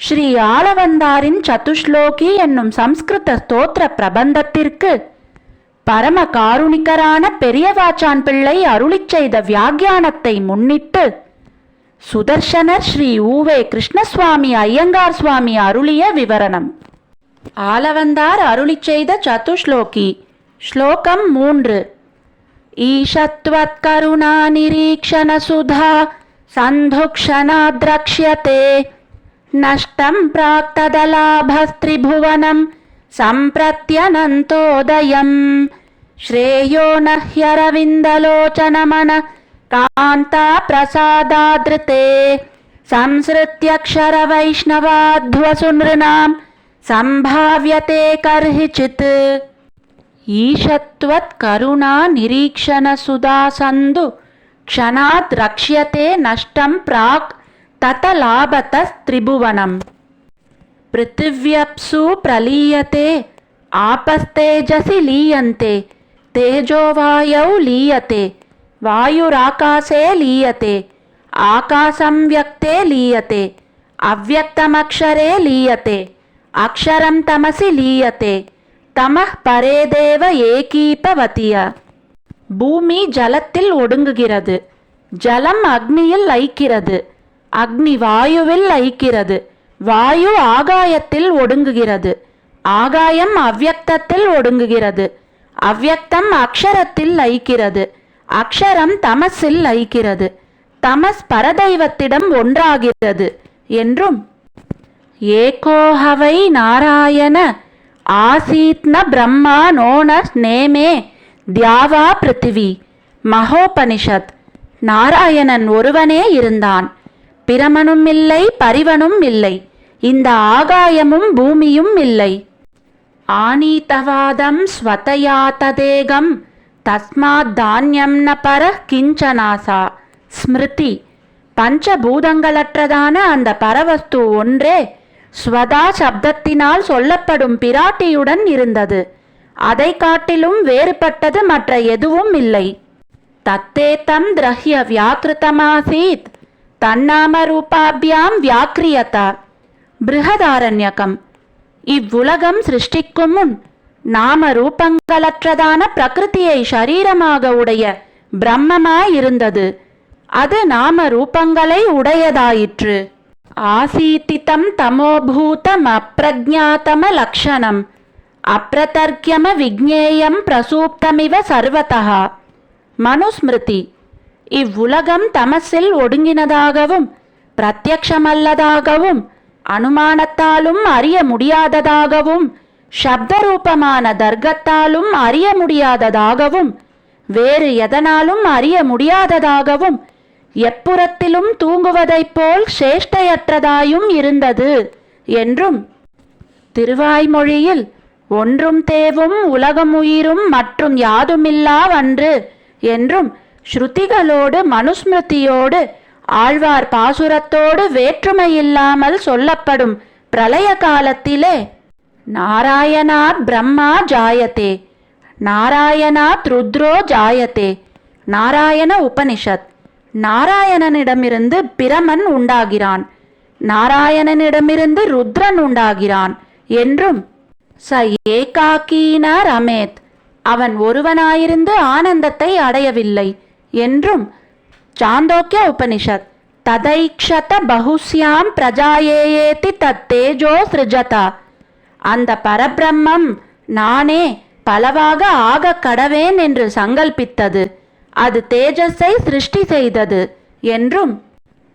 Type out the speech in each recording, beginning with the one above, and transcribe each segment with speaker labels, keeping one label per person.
Speaker 1: ஸ்ரீ ஆளவந்தாரின் சதுஷ்லோகி என்னும் சம்ஸ்கிருத ஸ்தோத்திர பிரபந்தத்திற்கு பரம காருணிகரான பெரியவாச்சான் பிள்ளை அருளிச் செய்த வியாக்கியானத்தை முன்னிட்டு சுதர்ஷனர் ஸ்ரீ ஊவே கிருஷ்ணசுவாமி ஐயங்கார் சுவாமி அருளிய விவரணம். ஆலவந்தார் அருளிச் செய்த சதுஷ்லோகி ஸ்லோகம் மூன்று. ஈஷத்வத்கருணா நிரீக்ஷணசுதா சந்துக்ஷணா திரக்ஷியதே నష్టం ప్రాప్తదలాభస్త్రిభువనం సంప్రత్యనంతోదయం. శ్రేయో నహ్యరవిందలోచనమన కాంతాప్రసాదాదృతే. సంసృత్యక్షరవైష్ణవాధ్వసు నృణాం సంభావ్యతే కర్హిచిత్. ఈషత్వత్కరుణా నిరీక్షణ సుధాసందు క్షణాద్రక్ష్యతే నష్టం ప్రాక్ प्राक् ततलाभतस्त्रिभुवनम् पृथिव्यप्सु प्रलीयते आपस्तेजसि लीयन्ते तेजोवायौ लीयते वायुराकाशे लीयते आकाशं व्यक्ते लीयते अव्यक्तमक्षरे लीयते अक्षरं तमसि लीयते தமஹ் பரேதேவ ஏகீபவதிய பூமி ஜலத்தில் ஒடுங்குகிறது ஜலம் அக்னியில் லைக்கிறது அக்னி வாயுவில் ஐக்கிறது. வாயு ஆகாயத்தில் ஒடுங்குகிறது. ஆகாயம் அவ்யக்தத்தில் ஒடுங்குகிறது. அவ்யக்தம் அக்ஷரத்தில் ஐக்கிறது. அக்ஷரம் தமசில் ஐக்கிறது. தமஸ் பரதெய்வத்திடம் ஒன்றாகிறது என்றும் ஏகோஹவை நாராயண ஆசீத்ன பிரம்மா நோனர் நேமே தியாவா பிருத்திவி. மகோபனிஷத். நாராயணன் ஒருவனே இருந்தான். பிரமனும் இல்லை பரிவனும் இல்லை இந்த ஆகாயமும் பூமியும் இல்லை ஆனீதவாதம் ஸ்வதயா ததேகம் தஸ்மாத் தானியம் ந பர கிஞ்சனாசா ஸ்மிருதி பஞ்சபூதங்களற்றதான அந்த பரவஸ்து ஒன்றே ஸ்வதா சப்தத்தினால் சொல்லப்படும் பிராட்டியுடன் இருந்தது. அதை காட்டிலும் வேறுபட்டது மற்ற எதுவும் இல்லை. தத்தேத்தம் திரஹ்ய வியாக்கிருத்தமாசீத் தன்னாமரூபாபியாம் வியாக்கிரியதா. பிருகதாரண்யகம் இவ்வுலகம் சிருஷ்டிக்கும் முன் நாம ரூபங்களற்றதான பிரகிருதியை ஷரீரமாக உடைய பிரம்மமாயிருந்தது. அது நாம ரூபங்களை உடையதாயிற்று. ஆசீத்திதம் தமோபூதம் அப்பிரஜாத்தம லக்ஷணம் அப்பிரதர்க்கியம விக்னேயம் பிரசூப்தமிவ சர்வதா மனுஸ்மிருதி. இவ்வுலகம் தமசில் ஒடுங்கினதாகவும் பிரத்யக்ஷமல்லதாகவும் அனுமானத்தாலும் அறிய முடியாததாகவும் சப்தரூபமான தர்க்கத்தாலும் அறிய முடியாததாகவும் வேறு எதனாலும் அறிய முடியாததாகவும் எப்புறத்திலும் தூங்குவதைப் போல் சேஷ்டையற்றதாயும் இருந்தது என்றும் திருவாய்மொழியில் ஒன்றும் தேவும் உலகமுயிரும் மற்றும் யாதுமில்லாவன்று என்றும் ஸ்ருதிகளோடு மனுஸ்மிருதியோடு ஆழ்வார் பாசுரத்தோடு வேற்றுமை இல்லாமல் சொல்லப்படும் பிரளய காலத்திலே நாராயணாத் பிரம்மா ஜாயத்தே நாராயணாத் ருத்ரோ ஜாயத்தே நாராயண உபனிஷத். நாராயணனிடமிருந்து பிரமன் உண்டாகிறான். நாராயணனிடமிருந்து ருத்ரன் உண்டாகிறான் என்றும் ச ஏகாக்கீன ரமேத் அவன் ஒருவனாயிருந்து ஆனந்தத்தை அடையவில்லை. என்றும் சாந்தோக்கிய உபனிஷத் ததைக்ஷத பகுஸ்யாம் பிரஜாயேயேதி தத்தேஜோ சிருஜதா. அந்த பரபிரம்மம் நானே பலவாக ஆக கடவேன் என்று சங்கல்பித்தது. அது தேஜஸை சிருஷ்டி செய்தது என்றும்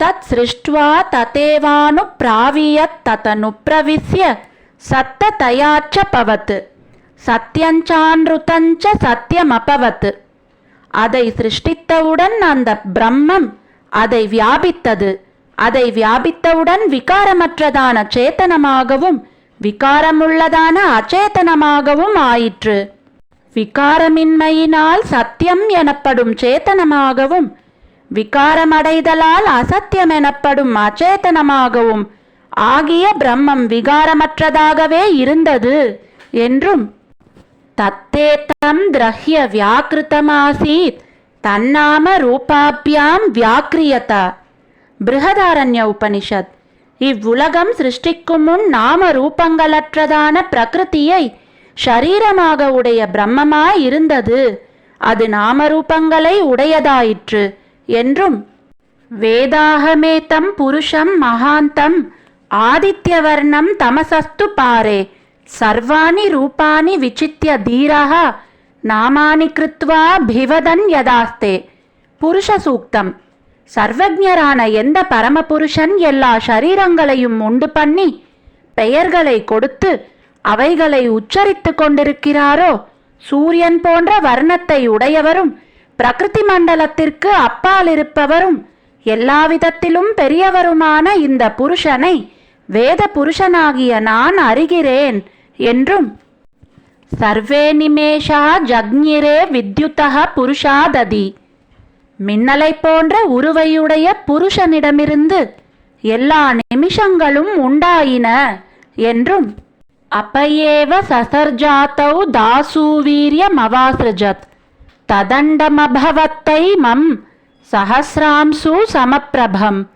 Speaker 1: தத் சிருஷ்டுவா ததேவானு பிராவியத் ததனு பிரவிசிய சத்த தயாச்ச பவத்து சத்யஞ்சான்ருதஞ்ச சத்தியமபவத்து அதை சிருஷ்டித்தவுடன் அந்த பிரம்மம் அதை வியாபித்தது. அதை வியாபித்தவுடன் விகாரமற்றதான சேத்தனமாகவும் விகாரமுள்ளதான அச்சேதனமாகவும் ஆயிற்று. விகாரமின்மையினால் சத்தியம் எனப்படும் சேத்தனமாகவும் விகாரமடைதலால் அசத்தியம் எனப்படும் அச்சேதனமாகவும் ஆகிய பிரம்மம் விகாரமற்றதாகவே இருந்தது என்றும் தத்தேத்தம் திரஹ்ய வியாக்கிருத்தமாசீத் தன்னாம ரூபாபியாம் வியாக்கிரியத. பிருகதாரண்ய உபனிஷத் இவ்வுலகம் சிருஷ்டிக்கும் முன் நாம ரூபங்களற்றதான பிரகிருதியை ஷரீரமாக உடைய பிரம்மமாய் இருந்தது அது நாமரூபங்களை உடையதாயிற்று என்றும் வேதாகமேதம் புருஷம் மகாந்தம் ஆதித்யவர்ணம் தமசஸ்து பாரே சர்வாணி ரூபாணி விசித்திய தீரः நாமானி கிருத்வா பிவதன் யதாஸ்தே. புருஷ சூக்தம். சர்வஜரான எந்த பரமபுருஷன் எல்லா சரீரங்களையும் உண்டு பண்ணி பெயர்களை கொடுத்து அவைகளை உச்சரித்து கொண்டிருக்கிறாரோ? சூரியன் போன்ற வர்ணத்தை உடையவரும் பிரகிருதி மண்டலத்திற்கு அப்பால் இருப்பவரும் எல்லாவிதத்திலும் பெரியவருமான இந்த புருஷனை வேத புருஷனாகிய நான் அறிகிறேன். என்றும். சர்வே நிமேஷா ஜக்ஞிரே வித்யுதா புருஷாததி. மின்னலை போன்ற உருவையுடைய புருஷனிடமிருந்து எல்லா நிமிஷங்களும் உண்டாயின என்றும். அப்பயேவ சசர்ஜாத்தௌ தாசூவீரியமவாசிருஜத் ததண்டமபவத்தை மம் சஹசிராம்சு சமப்பிரபம்.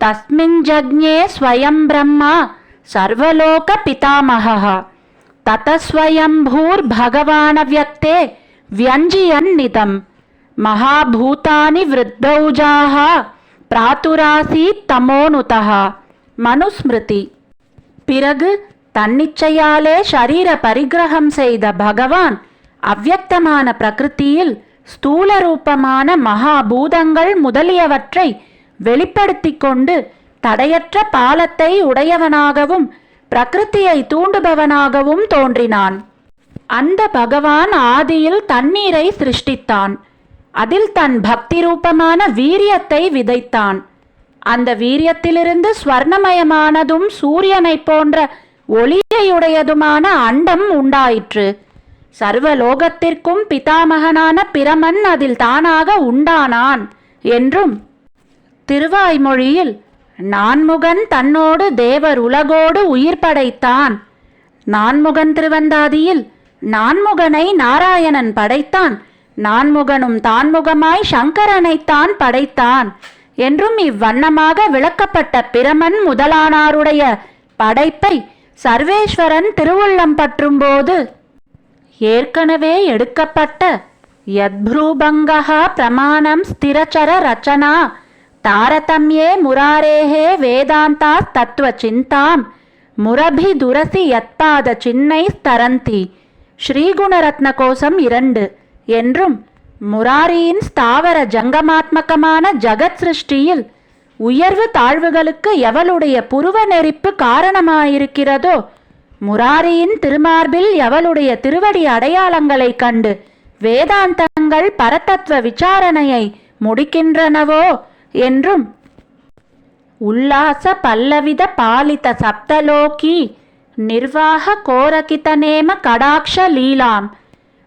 Speaker 1: தஸ்மின் ஜக்ஞே ஸ்வயம் பிரம்மா சர்வலோக பிதாமகா ततस्वयम्भूर्भगवानव्यक्ते व्यञ्जयन्निदम् महाभूतानि वृद्धौजाः பிராத்துராசீத் தமோனுதः மனுஸ்மிருதி பிறகு தன்னிச்சையாலே ஷரீர பரிகிரகம் செய்த பகவான் அவ்யக்தமான பிரகிருதியில் ஸ்தூல ரூபமான மகாபூதங்கள் முதலியவற்றை வெளிப்படுத்திக் கொண்டு தடையற்ற பாலத்தை உடையவனாகவும் பிரகிருத்தியை தூண்டுபவனாகவும் தோன்றினான். அந்த பகவான் ஆதியில் தண்ணீரை சிருஷ்டித்தான். அதில் தன் பக்தி ரூபமான வீரியத்தை விதைத்தான். அந்த வீரியத்திலிருந்து ஸ்வர்ணமயமானதும் சூரியனைப் போன்ற ஒளியையுடையதுமான அண்டம் உண்டாயிற்று. சர்வலோகத்திற்கும் பிதாமகனான பிரமன் அதில் தானாக உண்டானான் என்றும் திருவாய்மொழியில் நான்முகன் தன்னோடு தேவர் உலகோடு உயிர் படைத்தான். நான்முகன் திருவந்தாதியில் நான்முகனை நாராயணன் படைத்தான். நான்முகனும் தான்முகமாய் சங்கரனைத்தான் படைத்தான். என்றும் இவ்வண்ணமாக விளக்கப்பட்ட பிரமன் முதலானாருடைய படைப்பை சர்வேஸ்வரன் திருவுள்ளம் பற்றும்போது ஏற்கனவே எடுக்கப்பட்ட யத்ரூபங்கா பிரமாணம் ஸ்திரச்சர ரச்சனா தாரதமியே முராரேஹே வேதாந்தா தத்துவ சிந்தாம் முரபி துரசி யத்பாத சின்னை ஸ்தரந்தி ஸ்ரீகுணரத்ன கோசம் இரண்டு. என்றும் முராரியின் ஸ்தாவர ஜங்கமாத்மகமான ஜகத் சிருஷ்டியில் உயர்வு தாழ்வுகளுக்கு எவளுடைய புருவ நெறிப்பு காரணமாயிருக்கிறதோ முராரியின் திருமார்பில் எவளுடைய திருவடி அடையாளங்களைக் கண்டு வேதாந்தங்கள் பரதத்துவ விசாரணையை முடிக்கின்றனவோ என்றும் உல்லாச பல்லவித பாலித சப்தலோகி நிர்வாக கோரகிதநேம கடாக்ஷ லீலாம்.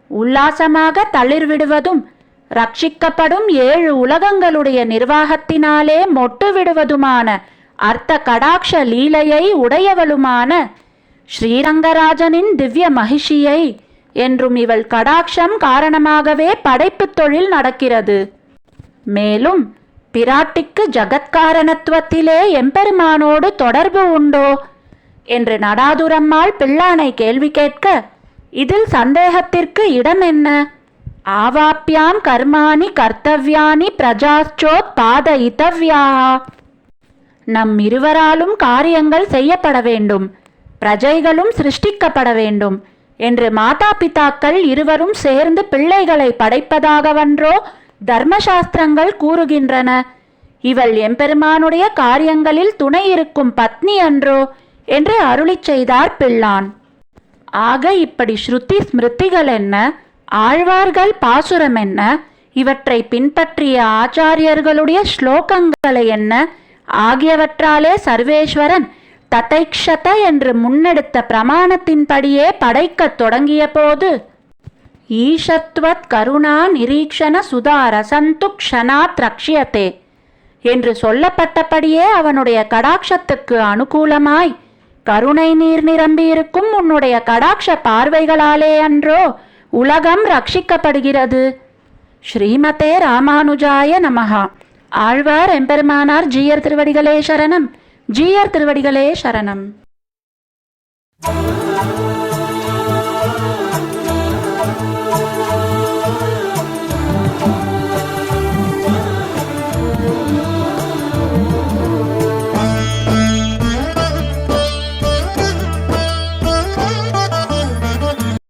Speaker 1: உல்லாசமாக தளிர்விடுவதும் ரட்சிக்கப்படும் ஏழு உலகங்களுடைய நிர்வாகத்தினாலே மொட்டு விடுவதுமான அர்த்த கடாக்ஷ லீலையை உடையவளுமான ஸ்ரீரங்கராஜனின் திவ்ய மகிஷியை என்றும் இவள் கடாட்சம் காரணமாகவே படைப்புத் தொழில் நடக்கிறது. மேலும் பிராட்டிக்கு ஜகத்காரணத்துவத்திலே எம்பெருமானோடு தொடர்பு உண்டோ? என்று நடாதுரம்மாள் பிள்ளானை கேள்வி கேட்க இதில் சந்தேகத்திற்கு இடம் என்ன? ஆவாப்பியாம் கர்மாணி கர்த்தவ்யானி பிரஜாச்சோத் பாத இதவ்யா நம் இருவராலும் காரியங்கள் செய்யப்பட வேண்டும் பிரஜைகளும் சிருஷ்டிக்கப்பட வேண்டும் என்று மாதா பிதாக்கள் இருவரும் சேர்ந்து பிள்ளைகளை படைப்பதாகவன்றோ தர்மசாஸ்திரங்கள் கூறுகின்றன. இவள் எம்பெருமானுடைய காரியங்களில் துணை இருக்கும் பத்னி அன்றோ என்று அருளிச் செய்தார் பிள்ளான். ஆக இப்படி ஸ்ருதி ஸ்மிருதிகள் என்ன? ஆழ்வார்கள் பாசுரம் என்ன? இவற்றை பின்பற்றிய ஆச்சாரியர்களுடைய ஸ்லோகங்களை என்ன? ஆகியவற்றாலே சர்வேஸ்வரன் ததைக்ஷத என்று முன்னெடுத்த பிரமாணத்தின்படியே படைக்கத் தொடங்கிய போது ஈஷத்வத் கருணா நிரீக்ஷண சுதார ரசந்து க்ஷணாத் ரக்ஷியத்தே என்று சொல்லப்பட்டபடியே அவனுடைய கடாட்சத்துக்கு அனுகூலமாய் கருணை நீர் நிரம்பியிருக்கும் உன்னுடைய கடாட்ச பார்வைகளாலே அன்றோ உலகம் ரட்சிக்கப்படுகிறது ஸ்ரீமதே ராமானுஜாய நமஹா. ஆழ்வார் எம்பெருமானார் ஜீயர் திருவடிகளே சரணம். ஜீயர் திருவடிகளே சரணம்.